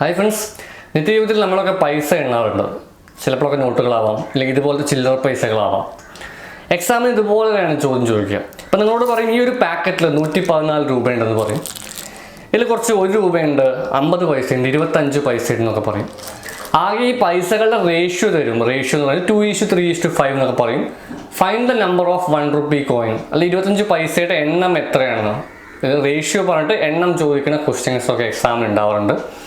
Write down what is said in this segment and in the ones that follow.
Hi friends നിത്യജീവിതത്തിൽ നമ്മളൊക്കെ പൈസ എണ്ണാറുണ്ട്. ചിലപ്പോഴൊക്കെ നോട്ടുകളാവാം അല്ലെങ്കിൽ ഇതുപോലത്തെ ചില്ലറ പൈസകളാവാം. എക്സാമിന് ഇതുപോലെ തന്നെയാണ് ചോദ്യം ചോദിക്കുക. അപ്പം നിങ്ങളോട് പറയും ഈ ഒരു പാക്കറ്റിൽ നൂറ്റി പതിനാല് രൂപയുണ്ടെന്ന് പറയും. ഇതിൽ കുറച്ച് ഒരു രൂപയുണ്ട് അമ്പത് പൈസയുണ്ട് ഇരുപത്തഞ്ച് പൈസ എന്നൊക്കെ പറയും. ആകെ ഈ പൈസകളുടെ റേഷ്യോ തരും. റേഷ്യോ എന്ന് പറയുന്നത് two is three is to five എന്നൊക്കെ പറയും. Fine the number of one rupee coin അല്ലെങ്കിൽ ഇരുപത്തഞ്ച് പൈസയുടെ എണ്ണം എത്രയാണ്? റേഷ്യോ പറഞ്ഞിട്ട് എണ്ണം ചോദിക്കുന്ന ക്വസ്റ്റ്യൻസ് എക്സാമിൽ ഉണ്ടാവാറുണ്ട്.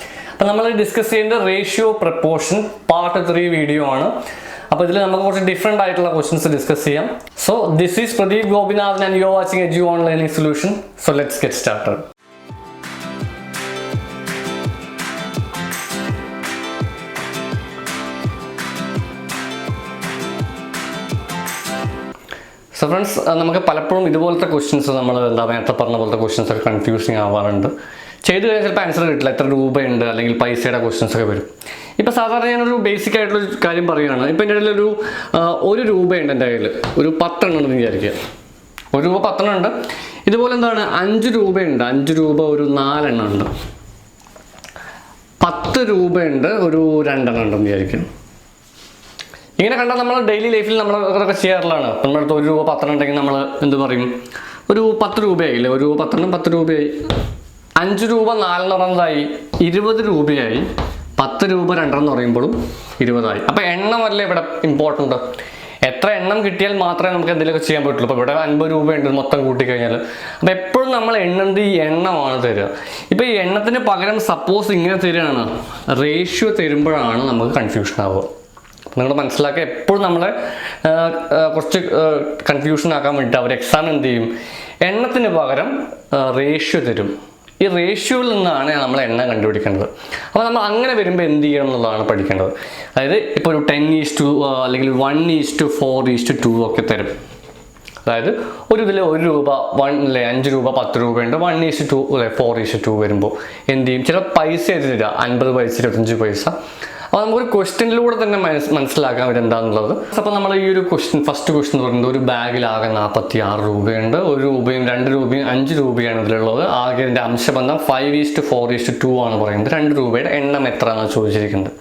അപ്പം നമ്മൾ ഡിസ്കസ് ചെയ്യേണ്ട ratio proportion part three video ആണ്. അപ്പോൾ ഇതിൽ നമുക്ക് കുറച്ച് ഡിഫറെന്റ് ആയിട്ടുള്ള ക്വസ്റ്റ്യൻസ് ഡിസ്കസ് ചെയ്യാം. So this is Pradeep Gopinathan and you watching Edu online solution so let's get started so friends നമുക്ക് പലപ്പോഴും ഇതുപോലത്തെ ക്വസ്റ്റ്യൻസ് നമ്മൾ എന്താ നേരത്തെ പറഞ്ഞ പോലത്തെ ക്വസ്റ്റ്യൻസ് ഒക്കെ കൺഫ്യൂസിങ് ആവാറുണ്ട്. ചെയ്ത് കഴിഞ്ഞാൽ ചിലപ്പോൾ ആൻസർ കിട്ടില്ല. എത്ര രൂപയുണ്ട് അല്ലെങ്കിൽ പൈസയുടെ ക്വസ്റ്റ്യൻസ് ഒക്കെ വരും. ഇപ്പോൾ സാധാരണ ഞാനൊരു ബേസിക് ആയിട്ടുള്ള കാര്യം പറയുകയാണ്. ഇപ്പോൾ എന്റെ ഇടയിലൊരു ഒരു രൂപയുണ്ട് എന്റെ കയ്യിൽ ഒരു പത്തെണ്ണം ഉണ്ടെന്ന് വിചാരിക്കുക. ഒരു രൂപ പത്തെണ്ണം ഉണ്ട്. ഇതുപോലെ എന്താണ്? അഞ്ച് രൂപയുണ്ട്. അഞ്ച് രൂപ ഒരു നാലെണ്ണം ഉണ്ട്. പത്ത് രൂപയുണ്ട് ഒരു രണ്ടെണ്ണം ഉണ്ടെന്ന് വിചാരിക്കും. ഇങ്ങനെ കണ്ടാൽ നമ്മൾ ഡെയിലി ലൈഫിൽ നമ്മൾ അതൊക്കെ ചെയ്യാറുള്ളതാണ്. നമ്മുടെ അടുത്ത് ഒരു രൂപ പത്തെണ്ണം ഉണ്ടെങ്കിൽ നമ്മൾ എന്ത് പറയും? ഒരു പത്ത് രൂപയായില്ലേ? ഒരു പത്തെണ്ണം പത്ത് രൂപയായി. അഞ്ച് രൂപ നാലെണ്ണതായി. ഇരുപത് രൂപയായി. പത്ത് രൂപ രണ്ടെന്ന് പറയുമ്പോഴും ഇരുപതായി. അപ്പം എണ്ണമല്ലേ ഇവിടെ ഇമ്പോർട്ടന്റ് എത്ര എണ്ണം കിട്ടിയാൽ മാത്രമേ നമുക്ക് എന്തെങ്കിലുമൊക്കെ ചെയ്യാൻ പറ്റുള്ളൂ. അപ്പോൾ ഇവിടെ അൻപത് രൂപയുണ്ട് മൊത്തം കൂട്ടിക്കഴിഞ്ഞാൽ അപ്പോൾ എപ്പോഴും നമ്മൾ എണ്ണുന്നത് ഈ എണ്ണമാണ് തരിക. ഇപ്പോൾ ഈ എണ്ണത്തിന് പകരം സപ്പോസ് ഇങ്ങനെ തരികയാണ്. റേഷ്യോ തരുമ്പോഴാണ് നമുക്ക് കൺഫ്യൂഷൻ ആവുക. നിങ്ങൾ മനസ്സിലാക്കുക എപ്പോഴും നമ്മളെ കുറച്ച് കൺഫ്യൂഷൻ ആക്കാൻ വേണ്ടിയിട്ട് അവർ എക്സാം എന്ത് ചെയ്യും? എണ്ണത്തിന് പകരം റേഷ്യോ തരും. ഈ റേഷ്യോയിൽ നിന്നാണ് നമ്മൾ എണ്ണം കണ്ടുപിടിക്കേണ്ടത്. അപ്പോൾ നമ്മൾ അങ്ങനെ വരുമ്പോൾ എന്ത് ചെയ്യണം എന്നുള്ളതാണ് പഠിക്കേണ്ടത്. അതായത് ഇപ്പോൾ ഒരു ടെൻ ഈസ് ടു അല്ലെങ്കിൽ one is two four is to two ഒക്കെ തരും. അതായത് ഒരു ഇതിൽ ഒരു രൂപ വൺ അല്ലെ അഞ്ച് രൂപ പത്ത് രൂപയുണ്ട് വൺ ഈസ് ടു അല്ലെ ഫോർ ഈസ് ടു വരുമ്പോൾ എന്ത് ചെയ്യും? ചില പൈസ എഴുതില്ല അൻപത് പൈസ ഇരുപത്തഞ്ച് പൈസ. അപ്പോൾ നമുക്കൊരു ക്വസ്റ്റ്യനിലൂടെ തന്നെ മനസ് മനസ്സിലാക്കാൻ പറ്റും എന്താണെന്നുള്ളത് അപ്പോൾ നമ്മൾ ഈ ഒരു ക്വസ്റ്റ്യൻ ഫസ്റ്റ് ക്വസ്റ്റ്യൻ പറയുന്നത് ഒരു ബാഗിലാകെ നാൽപ്പത്തി ആറ് രൂപയുണ്ട്. ഒരു രൂപയും രണ്ട് രൂപയും അഞ്ച് രൂപയാണ് ഇതിലുള്ളത്. ആകെ ഇതിന്റെ അംശബന്ധം five is to four is to two ആണ് പറയുന്നത്. രണ്ട് രൂപയുടെ എണ്ണം എത്ര എന്നാണ് ചോദിച്ചിരിക്കുന്നത്.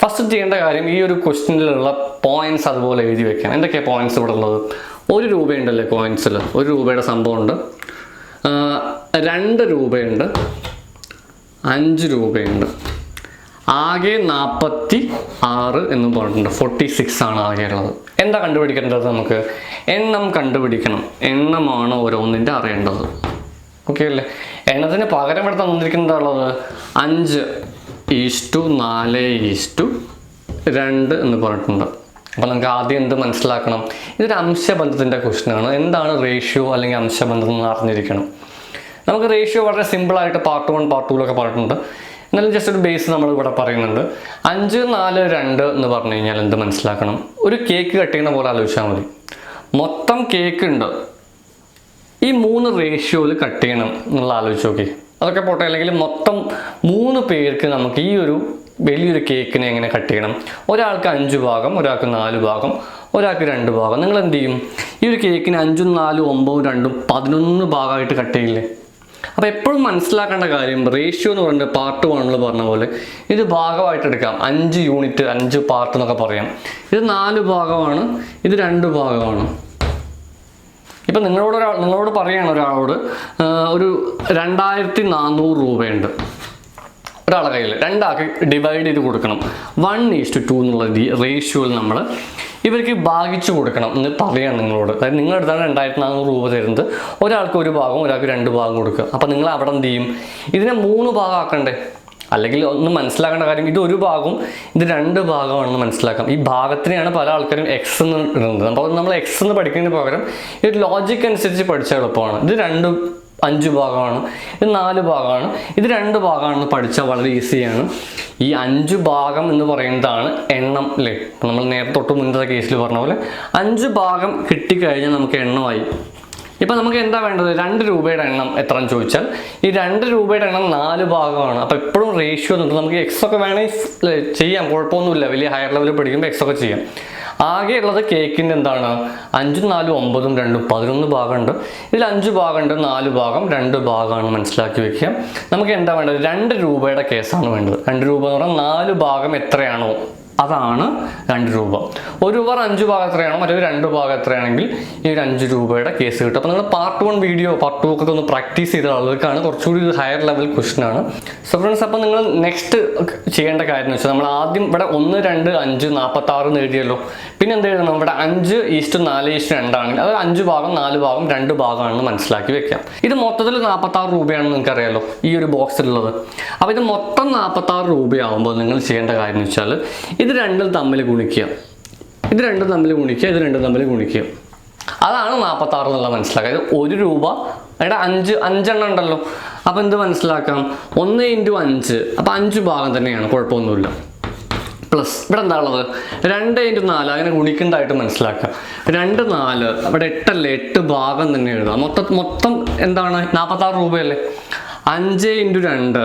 ഫസ്റ്റ് ചെയ്യേണ്ട കാര്യം ഈ ഒരു ക്വസ്റ്റ്യനിലുള്ള പോയിന്റ്സ് അതുപോലെ എഴുതി വെക്കാം. എന്തൊക്കെയാണ് പോയിന്റ്സ് ഇവിടെ ഉള്ളത്? ഒരു രൂപയുണ്ടല്ലേ കോയിൻസിൽ ഒരു രൂപയുടെ സംഭവമുണ്ട്. രണ്ട് രൂപയുണ്ട്. അഞ്ച് രൂപയുണ്ട്. ആകെ നാൽപ്പത്തി ആറ് എന്ന് പറഞ്ഞിട്ടുണ്ട്. ഫോർട്ടി സിക്സ് ആണ് ആകെ ഉള്ളത് എന്താ കണ്ടുപിടിക്കേണ്ടത് നമുക്ക്? എണ്ണം കണ്ടുപിടിക്കണം. എണ്ണമാണ് ഓരോന്നിന്റെ അറിയേണ്ടത്. ഓക്കെ അല്ലേ? എണ്ണത്തിന് പകരം ഇവിടെ തന്നിരിക്കുന്നത് ഉള്ളത് അഞ്ച് ഈസ്റ്റു നാല് ഈസ്റ്റു രണ്ട് എന്ന് പറഞ്ഞിട്ടുണ്ട്. അപ്പോൾ നമുക്ക് ആദ്യം എന്ത് മനസ്സിലാക്കണം? ഇതൊരു അംശബന്ധത്തിന്റെ ക്വസ്റ്റ്യനാണ് എന്താണ് റേഷ്യോ അല്ലെങ്കിൽ അംശബന്ധം എന്ന് അറിഞ്ഞിരിക്കണം. നമുക്ക് റേഷ്യോ വളരെ സിമ്പിളായിട്ട് പാർട്ട് വൺ പാർട്ട് ടൂലൊക്കെ പറഞ്ഞിട്ടുണ്ട്. എന്നാലും ജസ്റ്റ് ഒരു ബേസ് നമ്മൾ ഇവിടെ പറയുന്നുണ്ട്. അഞ്ച് നാല് രണ്ട് എന്ന് പറഞ്ഞു കഴിഞ്ഞാൽ എന്ത് മനസ്സിലാക്കണം? ഒരു കേക്ക് കട്ട് ചെയ്യുന്ന പോലെ ആലോചിച്ചാൽ മതി. മൊത്തം കേക്ക് ഉണ്ട്. ഈ മൂന്ന് റേഷ്യോയിൽ കട്ട് ചെയ്യണം എന്നുള്ള ആലോചിച്ച് നോക്കി. അതൊക്കെ പോട്ടെ അല്ലെങ്കിൽ മൊത്തം മൂന്ന് പേർക്ക് നമുക്ക് ഈ ഒരു വലിയൊരു കേക്കിനെ എങ്ങനെ കട്ട് ചെയ്യണം? ഒരാൾക്ക് അഞ്ച് ഭാഗം ഒരാൾക്ക് നാല് ഭാഗം ഒരാൾക്ക് രണ്ട് ഭാഗം. നിങ്ങൾ എന്ത് ചെയ്യും? ഈ ഒരു കേക്കിന് അഞ്ചും നാലും ഒമ്പതും രണ്ടും പതിനൊന്ന് ഭാഗമായിട്ട് കട്ട് ചെയ്യില്ലേ? അപ്പോൾ എപ്പോഴും മനസ്സിലാക്കേണ്ട കാര്യം റേഷ്യോ എന്ന് പറയുന്നത് പാർട്ട് വണ്ണിൽ പറഞ്ഞ പോലെ ഇത് ഭാഗമായിട്ട് എടുക്കാം. അഞ്ച് യൂണിറ്റ് അഞ്ച് പാർട്ട് എന്നൊക്കെ പറയാം. ഇത് നാല് ഭാഗമാണ് ഇത് രണ്ട് ഭാഗമാണ്. ഇപ്പം നിങ്ങളോട് ഒരാൾ നിങ്ങളോട് പറയുകയാണ് ഒരാളോട് ഒരു രണ്ടായിരത്തി നാനൂറ് രൂപയുണ്ട്. ഒരാളെ കയ്യിൽ രണ്ടാൾക്ക് ഡിവൈഡ് ചെയ്ത് കൊടുക്കണം. വൺ ഈസ്റ്റ് ടു എന്നുള്ള റേഷ്യോയിൽ നമ്മൾ ഇവർക്ക് ഭാഗിച്ചു കൊടുക്കണം എന്ന് പറയാം നിങ്ങളോട്. അതായത് നിങ്ങളുടെ അടുത്താണ് രണ്ടായിരത്തി നാനൂറ് രൂപ തരുന്നത്. ഒരാൾക്ക് ഒരു ഭാഗം ഒരാൾക്ക് രണ്ട് ഭാഗം കൊടുക്കുക. അപ്പം നിങ്ങൾ അവിടെ എന്ത് ചെയ്യും? ഇതിനെ മൂന്ന് ഭാഗം ആക്കണ്ടേ അല്ലെങ്കിൽ ഒന്ന് മനസ്സിലാക്കേണ്ട കാര്യം ഇത് ഒരു ഭാഗവും ഇത് രണ്ട് ഭാഗമാണെന്ന് മനസ്സിലാക്കാം. ഈ ഭാഗത്തിനെയാണ് പല ആൾക്കാരും എക്സ് എന്ന് ഇടുന്നത്. അപ്പോൾ നമ്മൾ എക്സ് എന്ന് പഠിക്കുന്നതിന് പകരം ഈ ലോജിക് അനുസരിച്ച് പഠിച്ചാൽ എളുപ്പമാണ്. ഇത് രണ്ട് അഞ്ച് ഭാഗമാണ് ഇത് നാല് ഭാഗമാണ് ഇത് രണ്ട് ഭാഗമാണെന്ന് പഠിച്ചാൽ വളരെ ഈസിയാണ്. ഈ അഞ്ച് ഭാഗം എന്ന് പറയുന്നതാണ് എണ്ണം അല്ലേ നമ്മൾ നേരത്തെ തൊട്ട് കേസിൽ പറഞ്ഞ പോലെ അഞ്ച് ഭാഗം കിട്ടിക്കഴിഞ്ഞാൽ നമുക്ക് എണ്ണമായി. ഇപ്പം നമുക്ക് എന്താ വേണ്ടത്? രണ്ട് രൂപയുടെ എണ്ണം എത്ര എന്ന് ചോദിച്ചാൽ ഈ രണ്ട് രൂപയുടെ എണ്ണം നാല് ഭാഗമാണ്. അപ്പോൾ എപ്പോഴും റേഷ്യോ എന്നുണ്ട് നമുക്ക് എക്സ് ഒക്കെ വേണമെങ്കിൽ ചെയ്യാം. കുഴപ്പമൊന്നുമില്ല. വലിയ ഹയർ ലെവലിൽ പഠിക്കുമ്പോൾ എക്സ് ഒക്കെ ചെയ്യാം. ആകെ ഉള്ളത് കേക്കിന്റെ എന്താണ്? അഞ്ചും നാലും ഒമ്പതും രണ്ടും പതിനൊന്ന് ഭാഗമുണ്ട്. ഇതിൽ അഞ്ച് ഭാഗമുണ്ട് നാല് ഭാഗം രണ്ട് ഭാഗമാണ് മനസ്സിലാക്കി വെക്കുക. നമുക്ക് എന്താ വേണ്ടത്? രണ്ട് രൂപയുടെ കേസാണ് വേണ്ടത്. രണ്ട് രൂപ എന്ന് പറഞ്ഞാൽ നാല് ഭാഗം എത്രയാണോ? അതാണ് രണ്ട് രൂപ. ഒരു രൂപ അഞ്ച് ഭാഗം എത്രയാണോ മറ്റൊരു രണ്ട് ഭാഗം എത്രയാണെങ്കിൽ ഈ ഒരു അഞ്ച് രൂപയുടെ കേസ് കിട്ടും. അപ്പോൾ നിങ്ങൾ part one video part two ഒക്കെ ഒന്ന് പ്രാക്ടീസ് ചെയ്ത ആളുകൾക്കാണ് കുറച്ചുകൂടി ഒരു ഹയർ ലെവൽ ക്വസ്റ്റൻ ആണ്. സോ ഫ്രണ്ട്സ് അപ്പോൾ നിങ്ങൾ നെക്സ്റ്റ് ചെയ്യേണ്ട കാര്യം എന്ന് വെച്ചാൽ നമ്മൾ ആദ്യം ഇവിടെ ഒന്ന് രണ്ട് അഞ്ച് നാൽപ്പത്തി ആറ് എഴുതിയല്ലോ. പിന്നെ എന്ത് എഴുതണം? ഇവിടെ അഞ്ച് ഈസ്റ്റ് നാല് ഈസ്റ്റ് രണ്ടാണെങ്കിൽ അതായത് അഞ്ച് ഭാഗം നാല് ഭാഗം രണ്ട് ഭാഗമാണെന്ന് മനസ്സിലാക്കി വെക്കാം. ഇത് മൊത്തത്തിൽ നാൽപ്പത്തി ആറ് രൂപയാണെന്ന് നിങ്ങൾക്ക് അറിയാലോ ഈ ഒരു ബോക്സിലുള്ളത് അപ്പോൾ ഇത് മൊത്തം നാൽപ്പത്തി ആറ് രൂപയാകുമ്പോൾ നിങ്ങൾ ചെയ്യേണ്ട കാര്യം എന്ന് വെച്ചാൽ ഇത് രണ്ടും തമ്മിൽ ഗുണിക്കുക. ഇത് രണ്ടും തമ്മിൽ ഗുണിക്കുക ഇത് രണ്ടും തമ്മിൽ ഗുണിക്കുക. അതാണ് നാൽപ്പത്തി ആറ് എന്നുള്ള മനസ്സിലാക്കുക. ഇത് ഒരു രൂപ എടാ അഞ്ച് അഞ്ചെണ്ണം ഉണ്ടല്ലോ. അപ്പോൾ എന്ത് മനസ്സിലാക്കാം? ഒന്ന് ഇന്റു അഞ്ച്. അപ്പോൾ അഞ്ച് ഭാഗം തന്നെയാണ് കുഴപ്പമൊന്നുമില്ല. പ്ലസ് ഇവിടെ എന്താ ഉള്ളത്? രണ്ട് ഇന്റു നാല് അങ്ങനെ ഗുണിക്കേണ്ടതായിട്ട് മനസ്സിലാക്കാം രണ്ട് നാല് അവിടെ എട്ടല്ലേ? എട്ട് ഭാഗം തന്നെ എഴുതാം. മൊത്തം മൊത്തം എന്താണ്? നാൽപ്പത്താറ് രൂപയല്ലേ? അഞ്ച് ഇന്റു രണ്ട്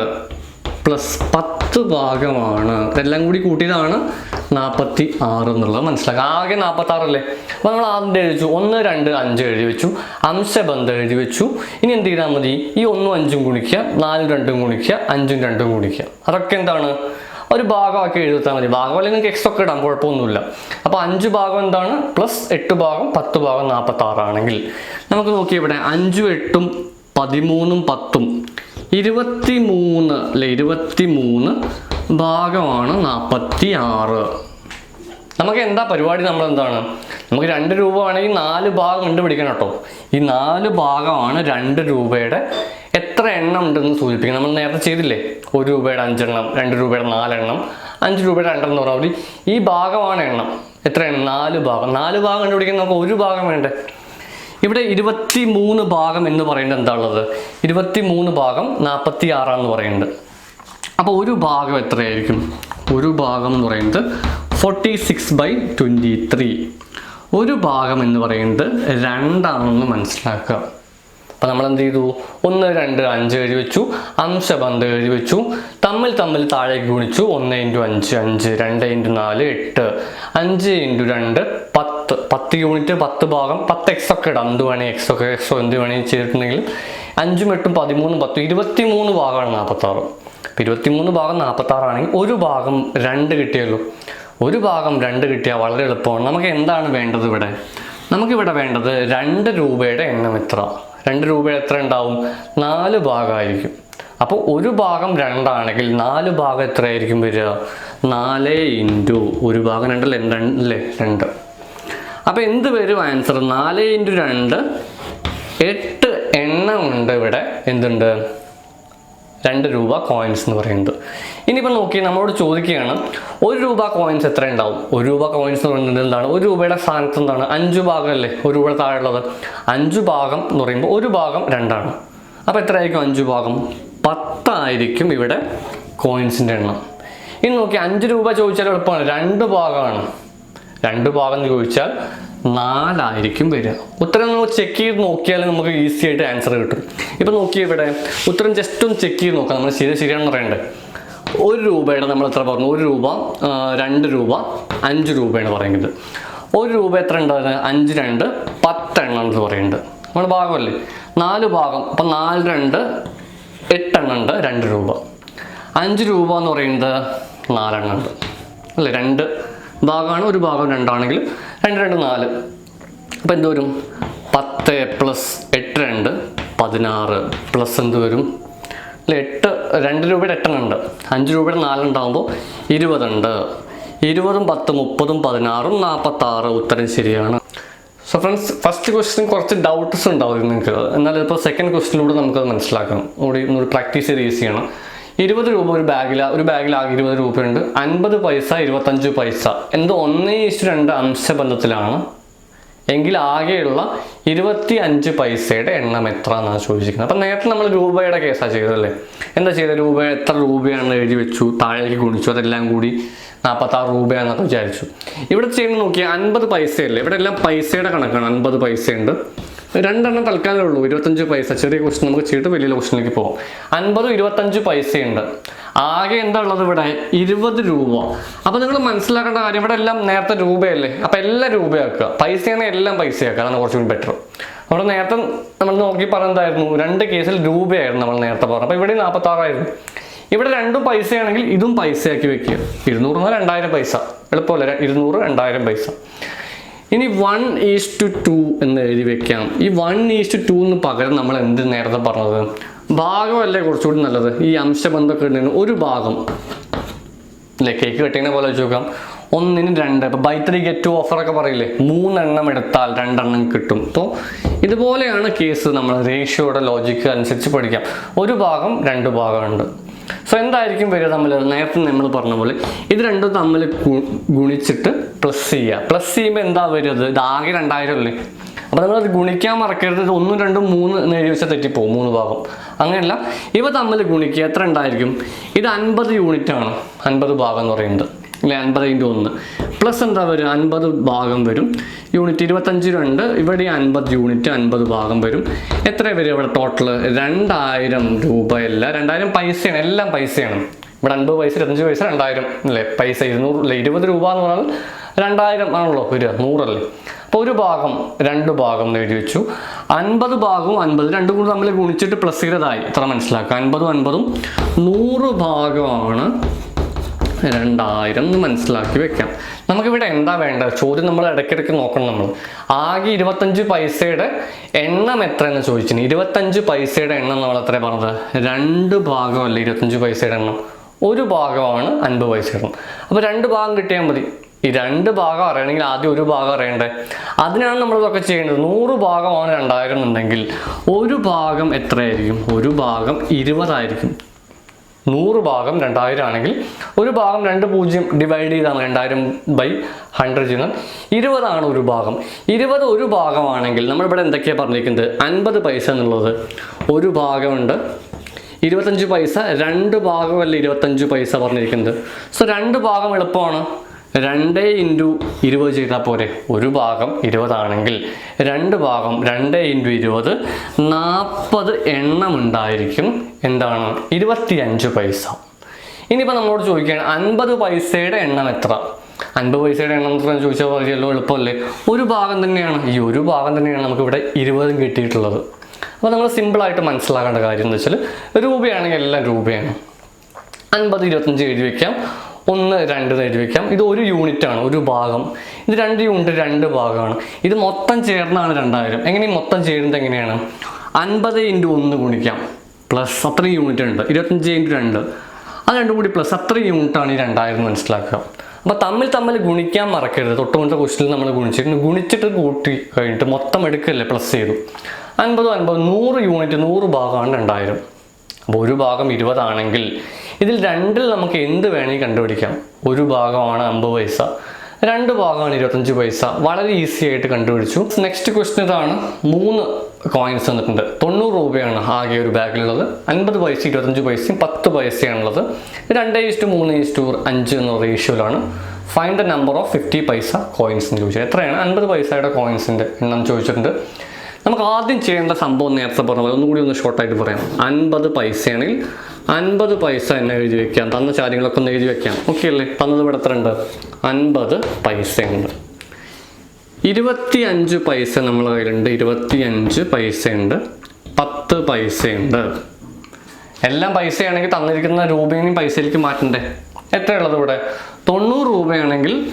പ്ലസ് പത്ത് ഭാഗമാണ്. ഇതെല്ലാം കൂടി കൂട്ടിയതാണ് നാൽപ്പത്തി ആറ് എന്നുള്ളത് മനസ്സിലാക്കുക. ആകെ നാൽപ്പത്തി ആറല്ലേ അപ്പോൾ നമ്മൾ ആദ്യം എഴുതി വെച്ചു ഒന്ന് രണ്ട് അഞ്ച് എഴുതി വെച്ചു. അംശബന്ധം എഴുതി വെച്ചു. ഇനി എന്ത് ചെയ്താൽ മതി? ഈ ഒന്നും അഞ്ചും ഗുണിക്കുക നാലും രണ്ടും ഗുണിക്കുക അഞ്ചും രണ്ടും ഗുണിക്കുക. അതൊക്കെ എന്താണ്? ഒരു ഭാഗമാക്കി എഴുതാൻ മതി. ഭാഗം അല്ലെങ്കിൽ നിങ്ങൾക്ക് എക്സ് ഒക്കെ ഇടാം കുഴപ്പമൊന്നുമില്ല. അപ്പോൾ അഞ്ച് ഭാഗം എന്താണ്? പ്ലസ് എട്ട് ഭാഗം പത്ത് ഭാഗം നാൽപ്പത്തി ആറാണെങ്കിൽ നമുക്ക് നോക്കി ഇവിടെ അഞ്ചും എട്ടും പതിമൂന്നും പത്തും ഇരുപത്തി മൂന്ന് അല്ലെ ഇരുപത്തി മൂന്ന് ഭാഗമാണ് നാൽപ്പത്തി ആറ് നമുക്ക് എന്താ പരിപാടി? നമ്മൾ എന്താണ്? നമുക്ക് രണ്ട് രൂപ ആണെങ്കിൽ നാല് ഭാഗം കണ്ടുപിടിക്കണം കേട്ടോ. ഈ നാല് ഭാഗമാണ് രണ്ട് രൂപയുടെ എത്ര എണ്ണം ഉണ്ടെന്ന് സൂചിപ്പിക്കണം നമ്മൾ നേരത്തെ ചെയ്തില്ലേ? ഒരു രൂപയുടെ അഞ്ചെണ്ണം രണ്ട് രൂപയുടെ നാലെണ്ണം അഞ്ച് രൂപയുടെ രണ്ടെണ്ണം പറഞ്ഞാൽ ഈ ഭാഗമാണ് എണ്ണം. എത്ര എണ്ണം? നാല് ഭാഗം. നാല് ഭാഗം കണ്ടുപിടിക്കാൻ നമുക്ക് ഒരു ഭാഗം വേണ്ടേ? ഇവിടെ ഇരുപത്തി മൂന്ന് ഭാഗം എന്ന് പറയുന്നത് എന്താ ഉള്ളത് ഇരുപത്തി മൂന്ന് ഭാഗം നാൽപ്പത്തി ആറാന്ന് പറയുന്നുണ്ട്. അപ്പോൾ ഒരു ഭാഗം എത്രയായിരിക്കും? ഒരു ഭാഗം എന്ന് പറയുന്നത് forty six by twenty three ഒരു ഭാഗം എന്ന് പറയുന്നത് രണ്ടാണെന്ന് മനസ്സിലാക്കുക. അപ്പോൾ നമ്മൾ എന്ത് ചെയ്തു? ഒന്ന് രണ്ട് അഞ്ച് എഴുതി വെച്ചു. അംശബന്ധം എഴുതി വെച്ചു. തമ്മിൽ തമ്മിൽ താഴേക്ക് ഗുണിച്ചു. ഒന്ന് ഇന്റു അഞ്ച് അഞ്ച്. രണ്ട് ഇന്റു നാല് എട്ട്. അഞ്ച് ഇന്റു രണ്ട് പത്ത്. പത്ത് യൂണിറ്റ് പത്ത് ഭാഗം. പത്ത് എക്സ് ഒക്കെ ഇടാം. എന്ത് വേണേൽ എക്സ് ഒക്കെ. എക്സോ എന്ത് വേണേൽ ചെയ്തിട്ടുണ്ടെങ്കിൽ അഞ്ചും എട്ടും പതിമൂന്നും പത്തും ഇരുപത്തി മൂന്ന് ഭാഗമാണ് നാൽപ്പത്താറ് അപ്പോൾ ഇരുപത്തിമൂന്ന് ഭാഗം നാൽപ്പത്താറാണെങ്കിൽ ഒരു ഭാഗം രണ്ട് കിട്ടിയല്ലോ. ഒരു ഭാഗം രണ്ട് കിട്ടിയാൽ വളരെ എളുപ്പമാണ്. നമുക്ക് എന്താണ് വേണ്ടത് ഇവിടെ? നമുക്കിവിടെ വേണ്ടത് രണ്ട് രൂപയുടെ എണ്ണം എത്ര? രണ്ട് രൂപ എത്ര ഉണ്ടാവും? നാല് ഭാഗമായിരിക്കും. അപ്പോൾ ഒരു ഭാഗം രണ്ടാണെങ്കിൽ നാല് ഭാഗം എത്രയായിരിക്കും വരിക? നാല് ഇന്റു ഒരു ഭാഗം രണ്ടല്ലേ? രണ്ടല്ലേ? രണ്ട്. അപ്പോൾ എന്ത് വരും ആൻസർ? നാല് ഇന്റു രണ്ട് എട്ട് എണ്ണം ഉണ്ട് ഇവിടെ. എന്തുണ്ട്? രണ്ട് രൂപ കോയിൻസ് എന്ന് പറയുന്നത്. ഇനിയിപ്പോൾ നോക്കി നമ്മളോട് ചോദിക്കുകയാണ് ഒരു രൂപ കോയിൻസ് എത്ര ഉണ്ടാവും? ഒരു രൂപ കോയിൻസ് എന്ന് പറയുന്നത് എന്താണ്? ഒരു രൂപയുടെ സ്ഥാനത്ത് എന്താണ്? അഞ്ച് ഭാഗം അല്ലേ? ഒരു രൂപയുടെ താഴെയുള്ളത്. അഞ്ച് ഭാഗം എന്ന് പറയുമ്പോൾ ഒരു ഭാഗം രണ്ടാണ്. അപ്പോൾ എത്രയായിരിക്കും അഞ്ച് ഭാഗം? പത്തായിരിക്കും ഇവിടെ കോയിൻസിന്റെ എണ്ണം. ഇനി നോക്കി അഞ്ച് രൂപ ചോദിച്ചാൽ എളുപ്പമാണ്. രണ്ട് ഭാഗമാണ്. രണ്ട് ഭാഗം ചോദിച്ചാൽ നാലായിരിക്കും വരിക. ഉത്തരം നമ്മൾ ചെക്ക് ചെയ്ത് നോക്കിയാൽ നമുക്ക് ഈസി ആയിട്ട് ആൻസർ കിട്ടും. ഇപ്പം നോക്കിയ ഇവിടെ ഉത്തരം ജസ്റ്റ് ഒന്ന് ചെക്ക് ചെയ്ത് നോക്കാം. നമ്മൾ ശരി ശരിയാണെന്ന് പറയണ്ടേ? ഒരു രൂപയുടെ നമ്മൾ എത്ര പറഞ്ഞു? ഒരു രൂപ രണ്ട് രൂപ അഞ്ച് രൂപയാണ് പറയുന്നത്. ഒരു രൂപ എത്ര ഉണ്ട് അഞ്ച് രണ്ട് പത്തെണ്ണം എന്ന് പറയുന്നുണ്ട്. നമ്മുടെ ഭാഗമല്ലേ? നാല് ഭാഗം. അപ്പം നാല് രണ്ട് എട്ടെണ്ണം ഉണ്ട് രണ്ട് രൂപ. അഞ്ച് രൂപ എന്ന് പറയുന്നത് നാലെണ്ണം ഉണ്ട്. അല്ലേ? രണ്ട് ഭാഗമാണ് ഒരു ഭാഗം രണ്ടാണെങ്കിൽ രണ്ട് രണ്ട് നാല്. അപ്പോൾ എന്ത് വരും? പത്ത് പ്ലസ് എട്ട് രണ്ട് പതിനാറ് പ്ലസ് എന്ത് വരും? അല്ല എട്ട് രണ്ട് രൂപയുടെ എട്ടെണ്ണുണ്ട് അഞ്ച് രൂപയുടെ നാലുണ്ടാകുമ്പോൾ ഇരുപതുണ്ട് ഇരുപതും പത്ത് മുപ്പതും പതിനാറും നാൽപ്പത്താറ് ഉത്തരം ശരിയാണ്. സോ ഫ്രണ്ട്സ് ഫസ്റ്റ് ക്വസ്റ്റ്യൻ കുറച്ച് ഡൗട്ട്സ് ഉണ്ടാവും നിങ്ങൾക്ക് എന്നാൽ ഇപ്പോൾ സെക്കൻഡ് ക്വസ്റ്റിനിലൂടെ നമുക്കത് മനസ്സിലാക്കണം കൂടി ഒന്നുകൂടി പ്രാക്ടീസ് ചെയ്ത് ഈസി ചെയ്യണം ഇരുപത് രൂപ ഒരു ബാഗിൽ ഒരു ബാഗിൽ ആകെ ഇരുപത് രൂപയുണ്ട്. അൻപത് പൈസ ഇരുപത്തഞ്ച് പൈസ. എന്ത് ഒന്നേ ഇഷ്ടു രണ്ട് അംശബന്ധത്തിലാണ്. എങ്കിൽ ആകെയുള്ള ഇരുപത്തി അഞ്ച് പൈസയുടെ എണ്ണം എത്ര എന്നാണ് ചോദിച്ചിരിക്കുന്നത്. അപ്പം നേരത്തെ നമ്മൾ രൂപയുടെ കേസാണ് ചെയ്തതല്ലേ? എന്താ ചെയ്തത്? രൂപ എത്ര രൂപയാണ് എഴുതി വെച്ചു? താഴേക്ക് ഗുണിച്ചു അതെല്ലാം കൂടി നാൽപ്പത്തി ആറ് രൂപയാണെന്നൊക്കെ വിചാരിച്ചു. ഇവിടെ ചെയ്യുന്നത് നോക്കിയാൽ അൻപത് പൈസയല്ലേ? ഇവിടെ എല്ലാം പൈസയുടെ കണക്കാണ്. അൻപത് പൈസയുണ്ട്. രണ്ടെണ്ണം തൽക്കാലമേ ഉള്ളൂ. ഇരുപത്തഞ്ച് പൈസ. ചെറിയ ക്വസ്റ്റൻ നമുക്ക് ചെയ്തിട്ട് വലിയ ക്വസ്റ്റ്യനിലേക്ക് പോകാം അൻപതും ഇരുപത്തഞ്ച് പൈസയുണ്ട്. ആകെ എന്താ ഉള്ളത് ഇവിടെ? ഇരുപത് രൂപ. അപ്പൊ നിങ്ങൾ മനസ്സിലാക്കേണ്ട കാര്യം ഇവിടെ എല്ലാം നേരത്തെ രൂപയല്ലേ? അപ്പൊ എല്ലാം രൂപയാക്കുക. പൈസയാണ് എല്ലാം പൈസയാക്കുക. അതാണ് കുറച്ചുകൂടി ബെറ്റർ അവിടെ നേരത്തെ നമ്മൾ നോക്കി പറഞ്ഞതായിരുന്നു. രണ്ട് കേസിൽ രൂപയായിരുന്നു നമ്മൾ നേരത്തെ പറഞ്ഞത്. അപ്പൊ ഇവിടെ നാൽപ്പത്തി ആറായിരുന്നു ഇവിടെ രണ്ടും പൈസയാണെങ്കിൽ ഇതും പൈസയാക്കി വെക്കുക. ഇരുന്നൂറ് രണ്ടായിരം പൈസ. എളുപ്പമല്ല? ഇരുന്നൂറ് രണ്ടായിരം പൈസ. ഇനി വൺ ഈസ് ടു ടു എന്ന് എഴുതി വെക്കാം. ഈ വൺ ഈസ് ടു ടു എന്ന് പകരം നമ്മൾ എന്ത് നേരത്തെ പറഞ്ഞത്? ഭാഗമല്ലേ കുറച്ചുകൂടി നല്ലത്? ഈ അംശബന്ധമൊക്കെ ഉണ്ടെങ്കിൽ ഒരു ഭാഗം. അല്ലേ? കേക്ക് കെട്ടിയതിനെ പോലെ വെച്ച് നോക്കാം. ഒന്നിന് രണ്ട്. ഇപ്പൊ buy three get two offer ഒക്കെ പറയില്ലേ? മൂന്നെണ്ണം എടുത്താൽ രണ്ടെണ്ണം കിട്ടും. അപ്പോൾ ഇതുപോലെയാണ് കേസ് നമ്മൾ റേഷ്യോയുടെ ലോജിക്ക് അനുസരിച്ച് പഠിക്കാം. ഒരു ഭാഗം രണ്ട് ഭാഗമുണ്ട് സോ എന്തായിരിക്കും വരിക തമ്മിൽ? നേരത്തെ നമ്മൾ പറഞ്ഞ പോലെ ഇത് രണ്ടും തമ്മിൽ ഗുണിച്ചിട്ട് പ്ലസ് ചെയ്യുക. പ്ലസ് ചെയ്യുമ്പോൾ എന്താ വരുന്നത് ഇത് ആകെ രണ്ടായിരം അല്ലേ? അപ്പോൾ നമ്മൾ ഗുണിക്കാൻ മറക്കരുത്. ഒന്നും രണ്ടും മൂന്ന് എന്ന് എഴുതി വെച്ചാൽ തെറ്റിപ്പോകും മൂന്ന് ഭാഗം. അങ്ങനെയല്ല ഇവ തമ്മിൽ ഗുണിക്കുക എത്ര ഉണ്ടായിരിക്കും? ഇത് അൻപത് യൂണിറ്റ് ആണ്. അൻപത് ഭാഗം എന്ന് പറയുന്നത്. അല്ലെ അൻപത് ഇന്റു ഒന്ന്. പ്ലസ് എന്താ വരും അൻപത് ഭാഗം വരും. യൂണിറ്റ് ഇരുപത്തഞ്ച് രണ്ട് ഇവിടെ അൻപത് യൂണിറ്റ് അൻപത് ഭാഗം വരും. എത്ര വരും ഇവിടെ ടോട്ടൽ രണ്ടായിരം രൂപയല്ല. രണ്ടായിരം പൈസയാണ് എല്ലാം പൈസയാണ്. ഇവിടെ അൻപത് പൈസ ഇരുപത്തഞ്ച് പൈസ രണ്ടായിരം അല്ലേ? പൈസ ഇരുന്നൂറ് അല്ലേ? ഇരുപത് രൂപ എന്ന് പറഞ്ഞാൽ രണ്ടായിരം ആണല്ലോ വരിക നൂറല്ലേ? അപ്പോൾ ഒരു ഭാഗം രണ്ട് ഭാഗം നേടി വെച്ചു. അൻപത് ഭാഗവും അൻപത് രണ്ടും കൂടി തമ്മിൽ ഗുണിച്ചിട്ട് പ്ലസ് ചെയ്തതായി. ഇത്ര മനസ്സിലാക്കുക? അൻപതും അൻപതും നൂറ് ഭാഗമാണ്. രണ്ടായിരം എന്ന് മനസ്സിലാക്കി വെക്കാം. നമുക്കിവിടെ എന്താ വേണ്ടത്? ചോദ്യം നമ്മൾ ഇടയ്ക്കിടയ്ക്ക് നോക്കണം നമ്മൾ. ആകെ ഇരുപത്തഞ്ച് പൈസയുടെ എണ്ണം എത്ര എന്ന് ചോദിച്ചിന്. ഇരുപത്തഞ്ച് പൈസയുടെ എണ്ണം നമ്മൾ എത്ര പറഞ്ഞത്? രണ്ട് ഭാഗമല്ല ഇരുപത്തഞ്ച് പൈസയുടെ എണ്ണം? ഒരു ഭാഗമാണ് അൻപത് പൈസയുടെ എണ്ണം. അപ്പോൾ രണ്ട് ഭാഗം കിട്ടിയാൽ മതി. ഈ രണ്ട് ഭാഗം അറിയണമെങ്കിൽ ആദ്യം ഒരു ഭാഗം അറിയണ്ടേ? അതിനാണ് നമ്മൾ ഇതൊക്കെ ചെയ്യേണ്ടത്. നൂറ് ഭാഗമാണ് രണ്ടായിരം എന്നുണ്ടെങ്കിൽ ഒരു ഭാഗം എത്രയായിരിക്കും? ഒരു ഭാഗം ഇരുപതായിരിക്കും. നൂറ് ഭാഗം രണ്ടായിരം ആണെങ്കിൽ ഒരു ഭാഗം രണ്ട് പൂജ്യം ഡിവൈഡ് ചെയ്താണ് രണ്ടായിരം ബൈ ഹൺഡ്രഡ് ചെയ്യുന്നത് ഇരുപതാണ് ഒരു ഭാഗം. ഇരുപത് ഒരു ഭാഗമാണെങ്കിൽ നമ്മളിവിടെ എന്തൊക്കെയാണ് പറഞ്ഞിരിക്കുന്നത്? അൻപത് പൈസ എന്നുള്ളത് ഒരു ഭാഗമുണ്ട്. ഇരുപത്തഞ്ച് പൈസ രണ്ട് ഭാഗമല്ല ഇരുപത്തഞ്ച് പൈസ പറഞ്ഞിരിക്കുന്നത്. സോ രണ്ട് ഭാഗം എളുപ്പമാണ്. രണ്ട് ഇന്റു ഇരുപത് ചെയ്താൽ പോരെ. ഒരു ഭാഗം ഇരുപതാണെങ്കിൽ രണ്ട് ഭാഗം രണ്ട് ഇന്റു ഇരുപത് നാൽപ്പത് എണ്ണം ഉണ്ടായിരിക്കും. എന്താണ്? ഇരുപത്തിയഞ്ച് പൈസ. ഇനിയിപ്പോൾ നമ്മളോട് ചോദിക്കുകയാണ് അൻപത് പൈസയുടെ എണ്ണം എത്ര? അൻപത് പൈസയുടെ എണ്ണം എത്ര ചോദിച്ചാൽ പറയുമല്ലോ എളുപ്പമല്ലേ? ഒരു ഭാഗം തന്നെയാണ്. ഈ ഒരു ഭാഗം തന്നെയാണ് നമുക്ക് ഇവിടെ ഇരുപതും കിട്ടിയിട്ടുള്ളത്. അപ്പോൾ നമ്മൾ സിമ്പിളായിട്ട് മനസ്സിലാക്കേണ്ട കാര്യം എന്ന് വെച്ചാൽ രൂപയാണെങ്കിൽ എല്ലാം രൂപയാണ്. അൻപത് ഇരുപത്തഞ്ച് എഴുതി വെക്കാം. ഒന്ന് രണ്ട് എഴുതി വെക്കാം. ഇത് ഒരു യൂണിറ്റ് ആണ് ഒരു ഭാഗം. ഇത് രണ്ട് യൂണിറ്റ് രണ്ട് ഭാഗമാണ്. ഇത് മൊത്തം ചേർന്നാണ് രണ്ടായിരം. എങ്ങനെ മൊത്തം ചേരുന്നത് എങ്ങനെയാണ്? അൻപത് ഇന്റു ഒന്ന് ഗുണിക്കാം. പ്ലസ് അത്രയും യൂണിറ്റ് ഉണ്ട്. ഇരുപത്തഞ്ച് ഇന്റു രണ്ട്. അത് രണ്ടും കൂടി പ്ലസ് അത്രയും യൂണിറ്റാണ് ഈ രണ്ടായിരം മനസ്സിലാക്കുക. അപ്പോൾ തമ്മിൽ തമ്മിൽ ഗുണിക്കാൻ മറക്കരുത്. തൊട്ടുമുട്ട ക്വസ്റ്റിൽ നമ്മൾ ഗുണിച്ചിട്ട് ഗുണിച്ചിട്ട് കൂട്ടി കഴിഞ്ഞിട്ട് മൊത്തം എടുക്കല്ലേ? പ്ലസ് ചെയ്തു. അൻപതോ അൻപത്. നൂറ് യൂണിറ്റ് നൂറ് ഭാഗമാണ് രണ്ടായിരം. അപ്പോൾ ഒരു ഭാഗം ഇരുപതാണെങ്കിൽ ഇതിൽ രണ്ടിൽ നമുക്ക് എന്ത് വേണമെങ്കിൽ കണ്ടുപിടിക്കാം? ഒരു ഭാഗമാണ് അമ്പത് പൈസ. രണ്ട് ഭാഗമാണ് ഇരുപത്തഞ്ച് പൈസ. വളരെ ഈസി ആയിട്ട് കണ്ടുപിടിച്ചു. നെക്സ്റ്റ് ക്വസ്റ്റ്യൻ ഇതാണ്. മൂന്ന് കോയിൻസ് തന്നിട്ടുണ്ട് തൊണ്ണൂറ് രൂപയാണ് ആകെ ഒരു ബാഗിലുള്ളത്. അൻപത് പൈസ ഇരുപത്തഞ്ച് പൈസയും പത്ത് പൈസയാണുള്ളത്. രണ്ട് ഇസ്റ്റു മൂന്ന് ഇസ്റ്റു അഞ്ച് എന്ന റേഷ്യോയിലാണ്. Fine the number of fifty paisa coins എന്ന് ചോദിച്ചത്. എത്രയാണ്? അൻപത് പൈസയുടെ കോയിൻസിന്റെ എണ്ണം ചോദിച്ചിട്ടുണ്ട്. നമുക്ക് ആദ്യം ചെയ്യേണ്ട സംഭവം നേരത്തെ പറഞ്ഞ പോലെ ഒന്നുകൂടി ഒന്ന് ഷോർട്ടായിട്ട് പറയാം. അൻപത് പൈസയാണെങ്കിൽ അൻപത് പൈസ എന്നെ എഴുതി വെക്കാം തന്ന കാര്യങ്ങളൊക്കെ ഒന്ന് എഴുതി വെക്കാം ഓക്കെ അല്ലേ? തന്നത് ഇവിടെ എത്ര ഉണ്ട്? അൻപത് പൈസയുണ്ട്. ഇരുപത്തി അഞ്ച് പൈസ നമ്മളെ കയ്യിലുണ്ട്. ഇരുപത്തി അഞ്ച് പൈസയുണ്ട്. പത്ത് പൈസയുണ്ട്. എല്ലാം പൈസയാണെങ്കിൽ തന്നിരിക്കുന്ന രൂപയും പൈസയിലേക്ക് മാറ്റണ്ടേ? എത്രയുള്ളത് ഇവിടെ? തൊണ്ണൂറ് രൂപയാണെങ്കിൽ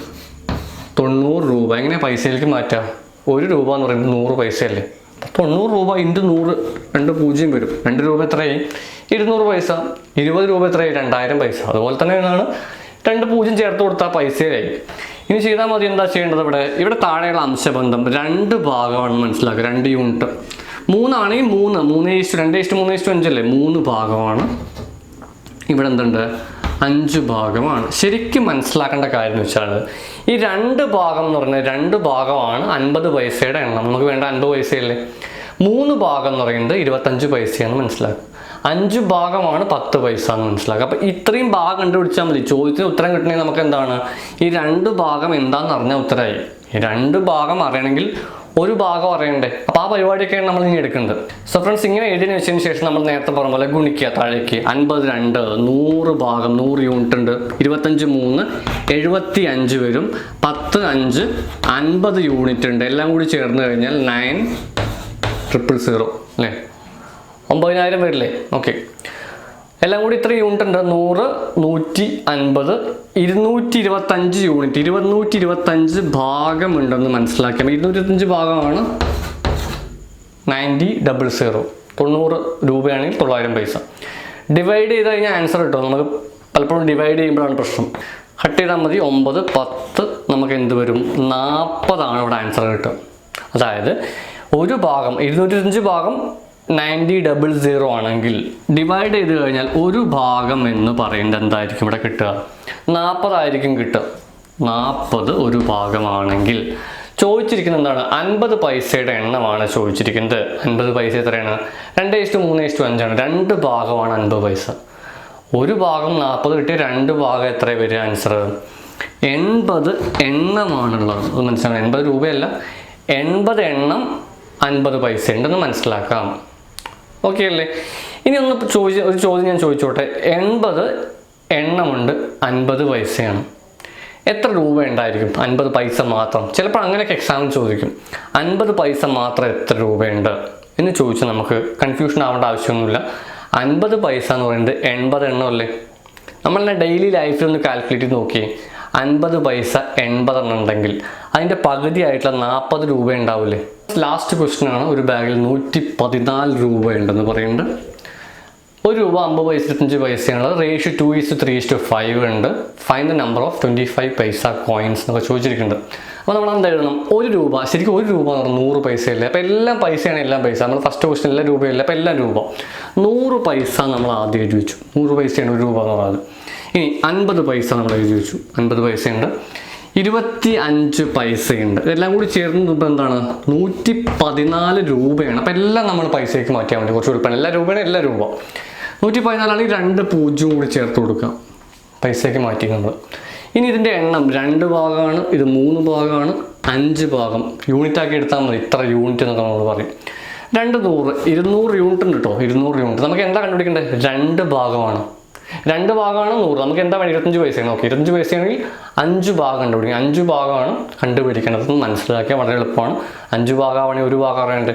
തൊണ്ണൂറ് രൂപ. എങ്ങനെ പൈസയിലേക്ക് മാറ്റാം ഒരു രൂപ എന്ന് പറയുന്നത് നൂറ് പൈസയല്ലേ? തൊണ്ണൂറ് രൂപ ഇന്റു നൂറ് രണ്ട് പൂജ്യം വരും. രണ്ട് രൂപ എത്രയായി? ഇരുന്നൂറ് പൈസ. ഇരുപത് രൂപ എത്രയായി? രണ്ടായിരം പൈസ. അതുപോലെ തന്നെ എന്നാണ്? രണ്ട് പൂജ്യം ചേർത്ത് കൊടുത്താൽ പൈസയിലായി. ഇനി ചെയ്താൽ മതി. എന്താ ചെയ്യേണ്ടത് ഇവിടെ? ഇവിടെ താഴെയുള്ള അംശബന്ധം രണ്ട് ഭാഗമാണ് മനസ്സിലാക്കുക. രണ്ട് യൂണിറ്റ്. മൂന്നാണെങ്കിൽ മൂന്ന്. മൂന്ന് ഇഷ്ടം രണ്ട് ഇഷ്ടം മൂന്ന് ഇഷ്ടം അഞ്ചല്ലേ മൂന്ന് ഭാഗമാണ്. ഇവിടെ എന്തുണ്ട്? അഞ്ച് ഭാഗമാണ്. ശരിക്കും മനസ്സിലാക്കേണ്ട കാര്യം എന്ന് വെച്ചാൽ ഈ രണ്ട് ഭാഗം എന്ന് പറയുന്നത് രണ്ട് ഭാഗമാണ് അൻപത് പൈസയുടെ എണ്ണം. നമുക്ക് വേണ്ട അൻപത് പൈസയല്ലേ? മൂന്ന് ഭാഗം എന്ന് പറയുന്നത് ഇരുപത്തഞ്ച് പൈസയാണ് മനസ്സിലാക്കുക. അഞ്ച് ഭാഗമാണ് പത്ത് പൈസ എന്ന് മനസ്സിലാക്കുക. അപ്പം ഇത്രയും ഭാഗം കണ്ടുപിടിച്ചാൽ മതി. ചോദ്യത്തിന് ഉത്തരം കിട്ടണമെങ്കിൽ നമുക്ക് എന്താണ്? ഈ രണ്ട് ഭാഗം എന്താണെന്ന് അറിഞ്ഞാൽ ഉത്തരമായി രണ്ട് ഭാഗം അറിയണമെങ്കിൽ ഒരു ഭാഗം അറിയണ്ടേ? അപ്പോൾ ആ പരിപാടിയൊക്കെയാണ് നമ്മൾ ഇനി എടുക്കേണ്ടത് സോ ഫ്രണ്ട്സ് ഇങ്ങനെ എഴുതിന് വെച്ചതിന് ശേഷം നമ്മൾ നേരത്തെ പറഞ്ഞ പോലെ ഗുണിക്കുക. താഴേക്ക് അൻപത് രണ്ട് നൂറ് ഭാഗം നൂറ് യൂണിറ്റ് ഉണ്ട്. ഇരുപത്തഞ്ച് മൂന്ന് എഴുപത്തി അഞ്ച് വരും. പത്ത് അഞ്ച് അൻപത് യൂണിറ്റ് ഉണ്ട്. എല്ലാം കൂടി ചേർന്ന് കഴിഞ്ഞാൽ നയൻ ട്രിപ്പിൾ സീറോ അല്ലേ? ഒമ്പതിനായിരം വരില്ലേ? ഓക്കെ എല്ലാം കൂടി ഇത്ര യൂണിറ്റ് ഉണ്ട്. നൂറ് നൂറ്റി അൻപത് ഇരുന്നൂറ്റി ഇരുപത്തഞ്ച് യൂണിറ്റ് ഇരുപന്നൂറ്റി ഇരുപത്തഞ്ച് ഭാഗമുണ്ടെന്ന് മനസ്സിലാക്കിയാൽ ഇരുന്നൂറ്റി ഭാഗമാണ് നയന്റി ഡബിൾ സീറോ തൊണ്ണൂറ് രൂപയാണെങ്കിൽ തൊള്ളായിരം പൈസ. ഡിവൈഡ് ചെയ്ത് കഴിഞ്ഞാൽ ആൻസർ കിട്ടും. നമുക്ക് പലപ്പോഴും ഡിവൈഡ് ചെയ്യുമ്പോഴാണ് പ്രശ്നം. കട്ട് ചെയ്താൽ മതി. ഒമ്പത് പത്ത് നമുക്ക് എന്ത് വരും? നാൽപ്പതാണ് ഇവിടെ ആൻസർ കിട്ടുക. അതായത് ഒരു ഭാഗം ഇരുന്നൂറ്റി ഭാഗം നയന്റി ഡബിൾ സീറോ ആണെങ്കിൽ ഡിവൈഡ് ചെയ്ത് കഴിഞ്ഞാൽ ഒരു ഭാഗം എന്ന് പറയുന്നത് എന്തായിരിക്കും ഇവിടെ കിട്ടുക? നാൽപ്പതായിരിക്കും കിട്ടുക. നാൽപ്പത് ഒരു ഭാഗമാണെങ്കിൽ ചോദിച്ചിരിക്കുന്നത് എന്താണ്? അൻപത് പൈസയുടെ എണ്ണമാണ് ചോദിച്ചിരിക്കുന്നത്. അൻപത് പൈസ എത്രയാണ്? രണ്ട് ഇഷ്ടു മൂന്ന് ഇഷ്ടു അഞ്ചാണ്. രണ്ട് ഭാഗമാണ് അൻപത് പൈസ. ഒരു ഭാഗം നാൽപ്പത് കിട്ടിയ രണ്ട് ഭാഗം എത്ര വരിക? ആൻസർ എൺപത് എണ്ണമാണുള്ളത്. അത് മനസ്സിലാക്കണം. എൺപത് രൂപയല്ല. എൺപത് എണ്ണം അൻപത് പൈസ ഉണ്ടെന്ന് മനസ്സിലാക്കാം. ഓക്കെ അല്ലേ? ഇനി ഒന്ന് ചോദിച്ച ഒരു ചോദ്യം ഞാൻ ചോദിച്ചോട്ടെ. എൺപത് എണ്ണമുണ്ട് അൻപത് പൈസയാണ്. എത്ര രൂപ ഉണ്ടായിരിക്കും? അൻപത് പൈസ മാത്രം. ചിലപ്പോൾ അങ്ങനെയൊക്കെ എക്സാമിന് ചോദിക്കും. അൻപത് പൈസ മാത്രം എത്ര രൂപയുണ്ട്? എന്ന് ചോദിച്ചാൽ നമുക്ക് കൺഫ്യൂഷൻ ആവേണ്ട ആവശ്യമൊന്നുമില്ല. അൻപത് പൈസ എന്ന് പറയുന്നത് എൺപത് എണ്ണമല്ലേ നമ്മളെ ഡെയിലി ലൈഫിൽ ഒന്ന് കാൽക്കുലേറ്റ് ചെയ്ത് നോക്കിയേ. അൻപത് പൈസ എൺപതെണ്ണം ഉണ്ടെങ്കിൽ അതിന്റെ പകുതിയായിട്ടുള്ള നാൽപ്പത് രൂപ ഉണ്ടാവില്ലേ? ലാസ്റ്റ് ക്വസ്റ്റ്യൻ ആണ്. ഒരു ബാഗിൽ നൂറ്റി പതിനാല് രൂപ ഉണ്ടെന്ന് പറയുന്നുണ്ട്. ഒരു രൂപ അമ്പത് പൈസ ഇരുപത്തഞ്ച് പൈസയാണ് ratio two is three two five ഉണ്ട്. Fine the number of twenty five paisa coins എന്നൊക്കെ ചോദിച്ചിരിക്കുന്നുണ്ട്. അപ്പോൾ നമ്മൾ എന്താ എഴുതണം? ഒരു രൂപ ശരിക്കും ഒരു രൂപ എന്ന് പറഞ്ഞാൽ നൂറ് പൈസയല്ലേ? അപ്പോൾ എല്ലാം പൈസയാണ് എല്ലാം പൈസ. നമ്മൾ ഫസ്റ്റ് ക്വസ്റ്റ്യൻ എല്ലാം രൂപയല്ല അപ്പോൾ എല്ലാം രൂപ. നൂറ് പൈസ നമ്മൾ ആദ്യം എഴുതി വെച്ചു. നൂറ് പൈസയാണ് ഒരു രൂപ എന്ന് പറയുന്നത് ഇനി അൻപത് പൈസ നമ്മൾ എഴുതി വെച്ചു. അൻപത് പൈസയുണ്ട്. ഇരുപത്തി അഞ്ച് പൈസയുണ്ട്. ഇതെല്ലാം കൂടി ചേർന്ന് ഇപ്പം എന്താണ്? നൂറ്റി പതിനാല് രൂപയാണ്. അപ്പം എല്ലാം നമ്മൾ പൈസയ്ക്ക് മാറ്റിയാൽ മതി. കുറച്ച് ഉൾപ്പെടെ എല്ലാ രൂപയാണ് എല്ലാ രൂപ. നൂറ്റി പതിനാലാണെങ്കിൽ രണ്ട് പൂജ്യം കൂടി ചേർത്ത് കൊടുക്കാം പൈസയ്ക്ക് മാറ്റി നമ്മൾ. ഇനി ഇതിന്റെ എണ്ണം രണ്ട് ഭാഗമാണ് ഇത് മൂന്ന് ഭാഗമാണ് അഞ്ച് ഭാഗം. യൂണിറ്റാക്കി എടുത്താൽ മതി. ഇത്ര യൂണിറ്റ് എന്നൊക്കെ നമ്മൾ പറയും. രണ്ട് നൂറ് ഇരുന്നൂറ് യൂണിറ്റ് ഉണ്ട് കേട്ടോ. ഇരുന്നൂറ് യൂണിറ്റ് നമുക്ക് എന്താ കണ്ടുപിടിക്കേണ്ടത്? രണ്ട് ഭാഗമാണ്. രണ്ട് ഭാഗമാണ് നൂറ്. നമുക്ക് എന്താ വേണം ഇരുപത്തഞ്ച് പൈസയാണ് ഓക്കെ ഇരുപത്തഞ്ച് പൈസയാണെങ്കിൽ അഞ്ച് ഭാഗം കണ്ടുപിടിക്കും അഞ്ച് ഭാഗമാണ് കണ്ടുപിടിക്കേണ്ടത് മനസ്സിലാക്കിയാൽ വളരെ എളുപ്പമാണ്. അഞ്ച് ഭാഗമാണെങ്കിൽ ഒരു ഭാഗം അറിയാണ്ട്.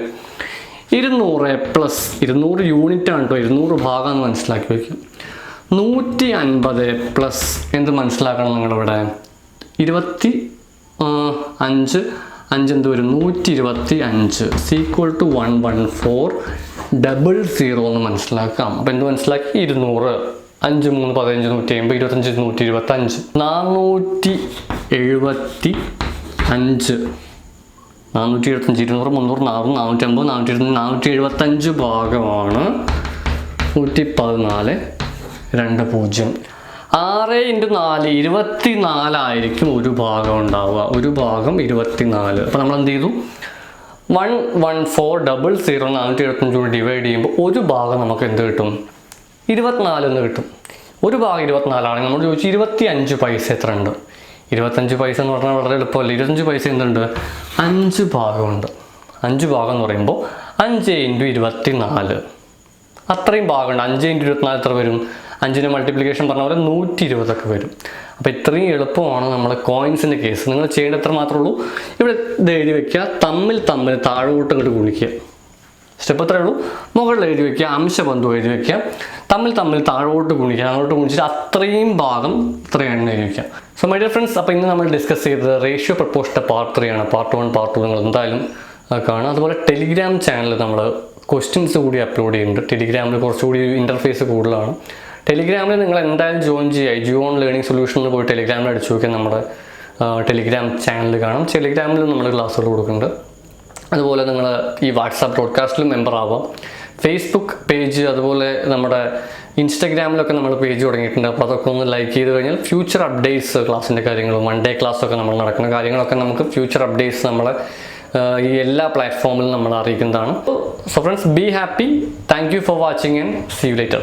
ഇരുന്നൂറ് പ്ലസ് ഇരുന്നൂറ് യൂണിറ്റ് ആണ് കേട്ടോ ഇരുന്നൂറ് ഭാഗം എന്ന് മനസ്സിലാക്കി വയ്ക്കും നൂറ്റി അൻപത് പ്ലസ് എന്ത് മനസ്സിലാക്കണം നിങ്ങളിവിടെ? ഇരുപത്തി അഞ്ച് അഞ്ച് എന്ത് വരും? നൂറ്റി ഇരുപത്തി അഞ്ച് equal to one one four double zero എന്ന് മനസ്സിലാക്കാം. അപ്പം എന്ത് മനസ്സിലാക്കി? ഇരുന്നൂറ്. അഞ്ച് മൂന്ന് പതിനഞ്ച് നൂറ്റി അമ്പത് ഇരുപത്തഞ്ച് നൂറ്റി ഇരുപത്തി അഞ്ച് നാനൂറ്റി എഴുപത്തി അഞ്ച് നാനൂറ്റി എഴുപത്തഞ്ച് ഇരുന്നൂറ് മുന്നൂറ് നാനൂറ് നാനൂറ്റി അമ്പത് നാനൂറ്റി ഇരുപത്തി നാനൂറ്റി എഴുപത്തഞ്ച് ഭാഗമാണ്. നൂറ്റി പതിനാല് രണ്ട് പൂജ്യം. ആറ് ഇന്റു നാല് ഇരുപത്തി നാലായിരിക്കും ഒരു ഭാഗം ഉണ്ടാവുക. ഒരു ഭാഗം ഇരുപത്തി നാല് അപ്പോൾ നമ്മൾ എന്ത് ചെയ്തു? One one four double zero നാനൂറ്റി എഴുപത്തഞ്ച് ഡിവൈഡ് ചെയ്യുമ്പോൾ ഒരു ഭാഗം നമുക്ക് എന്ത് കിട്ടും? ഇരുപത്തിനാല് എന്ന് കിട്ടും. ഒരു ഭാഗം ഇരുപത്തിനാലാണെങ്കിൽ നമ്മൾ ചോദിച്ചു ഇരുപത്തി അഞ്ച് പൈസ എത്ര ഉണ്ട് ഇരുപത്തഞ്ച് പൈസ എന്ന് പറഞ്ഞാൽ വളരെ എളുപ്പമല്ല? ഇരുപത്തഞ്ച് പൈസ എന്തുണ്ട്? അഞ്ച് ഭാഗമുണ്ട്. അഞ്ച് ഭാഗം എന്ന് പറയുമ്പോൾ അഞ്ച് ഇന്റു ഇരുപത്തി നാല് അത്രയും ഭാഗമുണ്ട്. അഞ്ച് ഇന്റു ഇരുപത്തിനാല് എത്ര വരും? അഞ്ചിന്റെ മൾട്ടിപ്ലിക്കേഷൻ പറഞ്ഞ പോലെ നൂറ്റി ഇരുപതൊക്കെ വരും. അപ്പോൾ ഇത്രയും എളുപ്പമാണ് നമ്മുടെ കോയിൻസിന്റെ കേസ് നിങ്ങൾ ചെയ്യേണ്ട എത്ര മാത്രമേ ഉള്ളൂ. ഇവിടെ എഴുതി വെക്കുക. തമ്മിൽ തമ്മിൽ താഴോട്ട് ഇങ്ങോട്ട് ഗുണിക്കുക. സ്റ്റെപ്പ് എത്രയേ ഉള്ളൂ. മുകളിൽ എഴുതി വെക്കുക അംശബന്ധു എഴുതി വെക്കുക. തമ്മിൽ തമ്മിൽ താഴോട്ട് ഗുണിക്കുക അങ്ങോട്ട് ഗുണിച്ചിട്ട് അത്രയും ഭാഗം ഇത്രയും എണ്ണം എഴുതി വെക്കുക. സോ മൈ ഡിയർ ഫ്രണ്ട്സ് അപ്പോൾ ഇന്ന് നമ്മൾ ഡിസ്കസ് ചെയ്തത് റേഷ്യോ പ്രപ്പോഷന്റെ പാർട്ട് ത്രീ ആണ്. പാർട്ട് വൺ പാർട്ട് ടു നിങ്ങൾ എന്തായാലും കാണും അതുപോലെ ടെലിഗ്രാം ചാനൽ നമ്മൾ ക്വസ്റ്റ്യൻസ് കൂടി അപ്ലോഡ് ചെയ്യുന്നുണ്ട്. ടെലിഗ്രാമിൽ കുറച്ചുകൂടി ഇന്റർഫേസ് കൂടുതലാണ്. ടെലിഗ്രാമിൽ നിങ്ങൾ എന്തായാലും ജോയിൻ ചെയ്യുക. ജിയോൺ ലേണിംഗ് സൊല്യൂഷനിൽ പോയി ടെലിഗ്രാമിൽ അടിച്ചു നോക്കിയാൽ നമ്മുടെ ടെലിഗ്രാം ചാനൽ കാണാം. ടെലിഗ്രാമിൽ നമ്മൾ ക്ലാസ്സുകൾ കൊടുക്കുന്നുണ്ട്. അതുപോലെ നിങ്ങൾ ഈ വാട്സാപ്പ് ബ്രോഡ്കാസ്റ്റിലും മെമ്പർ ആവാം. ഫേസ്ബുക്ക് പേജ് അതുപോലെ നമ്മുടെ ഇൻസ്റ്റഗ്രാമിലൊക്കെ നമ്മൾ പേജ് തുടങ്ങിയിട്ടുണ്ട്. അപ്പോൾ അതൊക്കെ ഒന്ന് ലൈക്ക് ചെയ്ത് കഴിഞ്ഞാൽ ഫ്യൂച്ചർ അപ്ഡേറ്റ്സ് ക്ലാസ്സിന്റെ കാര്യങ്ങളും വൺ ഡേ ക്ലാസ്സൊക്കെ നമ്മൾ നടക്കുന്ന കാര്യങ്ങളൊക്കെ നമുക്ക് ഫ്യൂച്ചർ അപ്ഡേറ്റ്സ് നമ്മൾ ഈ എല്ലാ പ്ലാറ്റ്ഫോമിലും നമ്മൾ അറിയിക്കുന്നതാണ്. So friends be happy thank you for watching and see you later